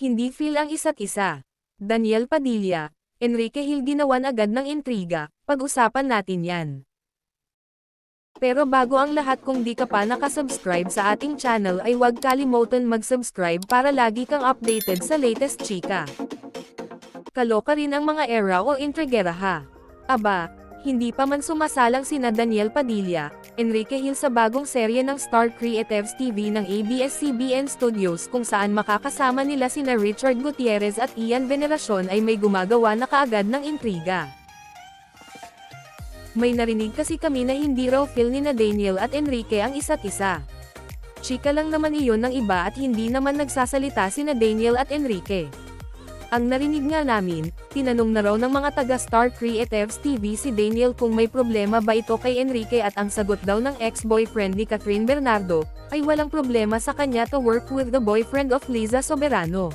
hindi feel ang isa't isa. Daniel Padilla, Enrique Hill ginawan agad ng intriga, pag-usapan natin yan. Pero bago ang lahat kung di ka pa nakasubscribe sa ating channel ay huwag kalimutan mag-subscribe para lagi kang updated sa latest chika. Kaloka rin ang mga era o intrigera ha. Aba, hindi pa man sumasalang sina Daniel Padilla, Enrique Hill sa bagong serye ng Star Creatives TV ng ABS-CBN Studios kung saan makakasama nila sina Richard Gutierrez at Ian Veneracion ay may gumagawa na kaagad ng intriga. May narinig kasi kami na hindi raw feel ni na Daniel at Enrique ang isa't isa. Chika lang naman iyon ng iba at hindi naman nagsasalita sina Daniel at Enrique. Ang narinig nga namin, tinanong na raw ng mga taga Star Creatives TV si Daniel kung may problema ba ito kay Enrique at ang sagot daw ng ex-boyfriend ni Catherine Bernardo, ay walang problema sa kanya to work with the boyfriend of Liza Soberano.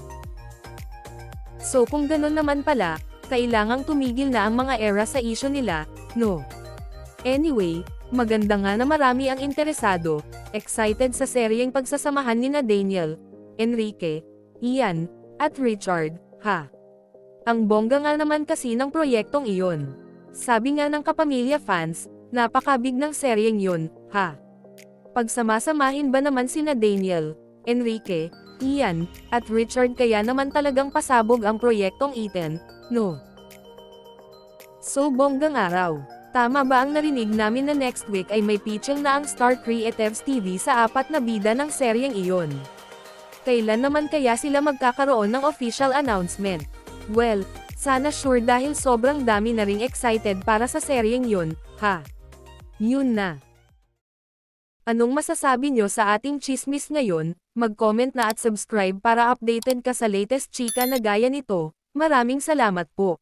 So kung ganun naman pala, kailangang tumigil na ang mga era sa isyo nila, no? Anyway, maganda nga na marami ang interesado, excited sa seryeng pagsasamahan ni na Daniel, Enrique, Ian, at Richard, ha? Ang bongga nga naman kasi ng proyektong iyon. Sabi nga ng kapamilya fans, napakabig ng seryeng yun, ha? Pagsamasamahin ba naman sina Daniel, Enrique, Ian, at Richard kaya naman talagang pasabog ang proyektong Ethan, no? So bonggang araw. Tama ba ang narinig namin na next week ay may pitching na ang Star Creatives TV sa apat na bida ng seryeng iyon? Kailan naman kaya sila magkakaroon ng official announcement? Well, sana sure dahil sobrang dami na ring excited para sa seryeng yun, ha? Yun na. Anong masasabi nyo sa ating chismis ngayon? Mag-comment na at subscribe para updated ka sa latest chika na gaya nito. Maraming salamat po.